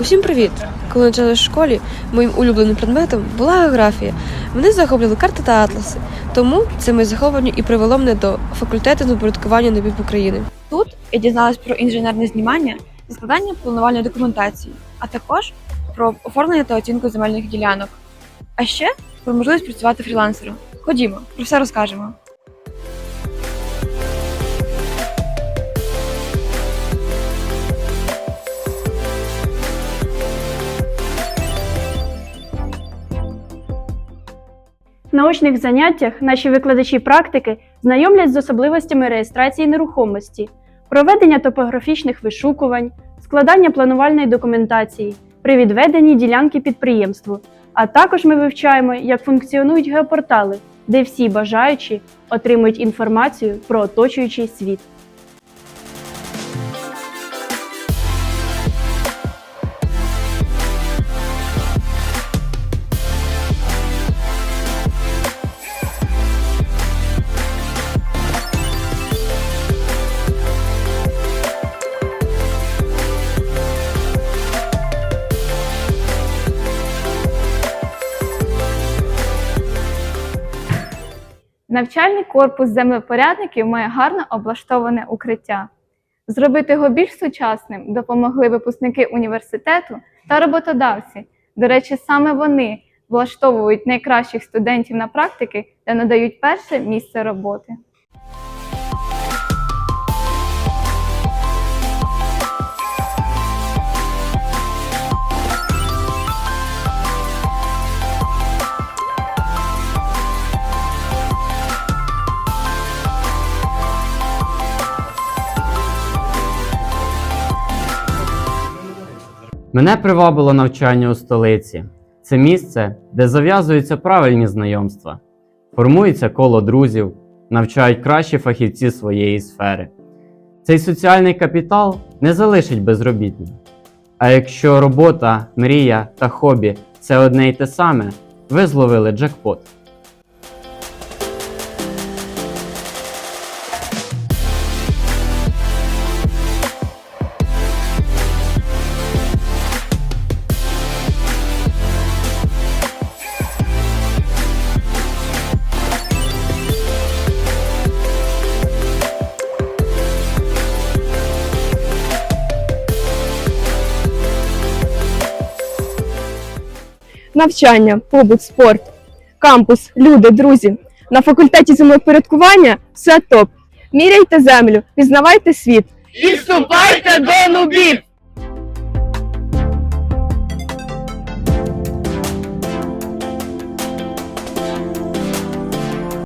Усім привіт! Коли навчалася в школі, моїм улюбленим предметом була географія. Мене захоплювали карти та атласи. Тому це моє захоплення і привело мене до факультету з упорядкування напів України. Тут я дізналась про інженерне знімання і складання планувальної документації, а також про оформлення та оцінку земельних ділянок. А ще про можливість працювати фрілансером. Ходімо, про все розкажемо. Наочних заняттях наші викладачі практики знайомлять з особливостями реєстрації нерухомості, проведення топографічних вишукувань, складання планувальної документації при відведенні ділянки підприємству. А також ми вивчаємо, як функціонують геопортали, де всі бажаючі отримують інформацію про оточуючий світ. Навчальний корпус землепорядників має гарно облаштоване укриття. Зробити його більш сучасним допомогли випускники університету та роботодавці. До речі, саме вони влаштовують найкращих студентів на практики та надають перше місце роботи. Мене привабило навчання у столиці. Це місце, де зав'язуються правильні знайомства, формується коло друзів, навчають кращі фахівці своєї сфери. Цей соціальний капітал не залишить безробітним. А якщо робота, мрія та хобі це одне й те саме, ви зловили джекпот. Навчання, побут, спорт, кампус, люди, друзі. На факультеті землепорядкування все топ. Міряйте землю, пізнавайте світ. І вступайте до нубів!